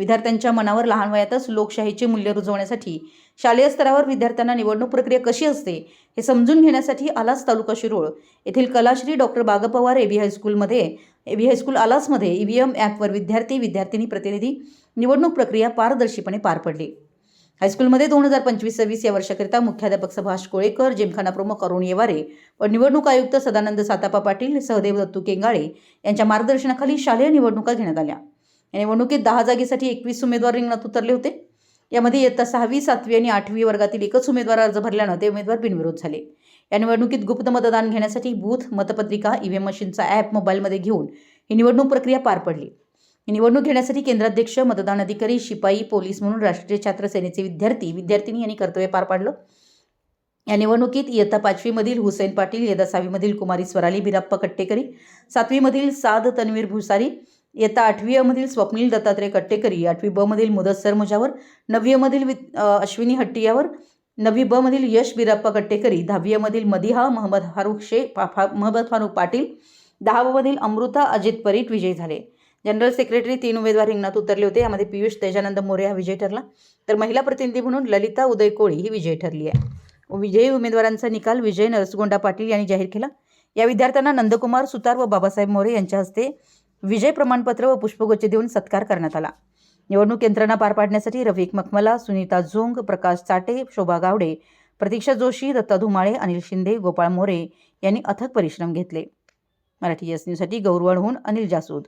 विद्यार्थ्यांच्या मनावर लहान वयातच लोकशाहीचे मूल्य रुजवण्यासाठी शालेय स्तरावर विद्यार्थ्यांना निवडणूक प्रक्रिया कशी असते हे समजून घेण्यासाठी आलास तालुका शिरोळ येथील कलाश्री डॉक्टर बागपवार एबी हायस्कूलमध्ये एबी हायस्कूल आलासमध्ये व्ही एम ॲपवर विद्यार्थी विद्यार्थिनी प्रतिनिधी निवडणूक प्रक्रिया पारदर्शीपणे पार पडली. हायस्कूलमध्ये दोन हजार पंचवीस सव्वीस या वर्षाकरिता मुख्याध्यापक सुभाष कोळेकर जिमखाना प्रमुख अरुण येवारे व निवडणूक आयुक्त सदानंद सातापा पाटील सहदेव दत्तू केंगाळे यांच्या मार्गदर्शनाखाली शालेय निवडणुका घेण्यात आल्या. या निवडणुकीत दहा जागेसाठी एकवीस उमेदवार रिंगणात उतरले होते. यामध्ये इयत्ता सहावी सातवी आणि आठवी वर्गातील एकच उमेदवार अर्ज भरल्यानं ते उमेदवार बिनविरोध झाले. या निवडणुकीत गुप्त मतदान घेण्यासाठी बूथ मतपत्रिका ईव्हीएम मशीनचा ॲप मोबाईलमध्ये घेऊन ही निवडणूक प्रक्रिया पार पडली. ही निवडणूक घेण्यासाठी केंद्राध्यक्ष मतदान अधिकारी शिपाई पोलीस म्हणून राष्ट्रीय छात्र सेनेचे विद्यार्थी विद्यार्थिनी यांनी कर्तव्य पार पाडलं. या निवडणुकीत इयत्ता पाचवीमधील हुसेन पाटील इयत्ता सहावीमधील कुमारी स्वराली बिराप्पा कट्टेकरी सातवीमधील साद तन्वीर भुसारी इयत्ता आठवी अमधील स्वप्नील दत्तात्रय कट्टेकरी आठवी ब मधील मुदस्सर मुजावर नववी अमधील वि अश्विनी हट्टियावर नववी ब मधील यश बिराप्पा कट्टेकरी दहावी मधील मदिहा महम्मद फारुख शे फा फा फारुख पाटील दहावमधील अमृता अजित परीट विजयी झाले. जनरल सेक्रेटरी तीन उमेदवार रिंगणात उतरले होते यामध्ये पियुष तेजानंद मोरे हा विजय ठरला. तर महिला प्रतिनिधी म्हणून ललिता उदय कोळी ही विजय ठरली आहे. विजयी उमेदवारांचा निकाल विजय नरसगोंडा पाटील यांनी जाहीर केला. या विद्यार्थ्यांना नंदकुमार सुतार व बाबासाहेब मोरे यांच्या हस्ते विजय प्रमाणपत्र व पुष्पगुच्छ देऊन सत्कार करण्यात आला. निवडणूक यंत्रणा पार पाडण्यासाठी रफिक मखमला सुनीता झोंग प्रकाश चाटे शोभा गावडे प्रतीक्षा जोशी दत्ता धुमाळे अनिल शिंदे गोपाळ मोरे यांनी अथक परिश्रम घेतले. मराठी एस न्यूजसाठी गौरवणहून अनिल जासूद.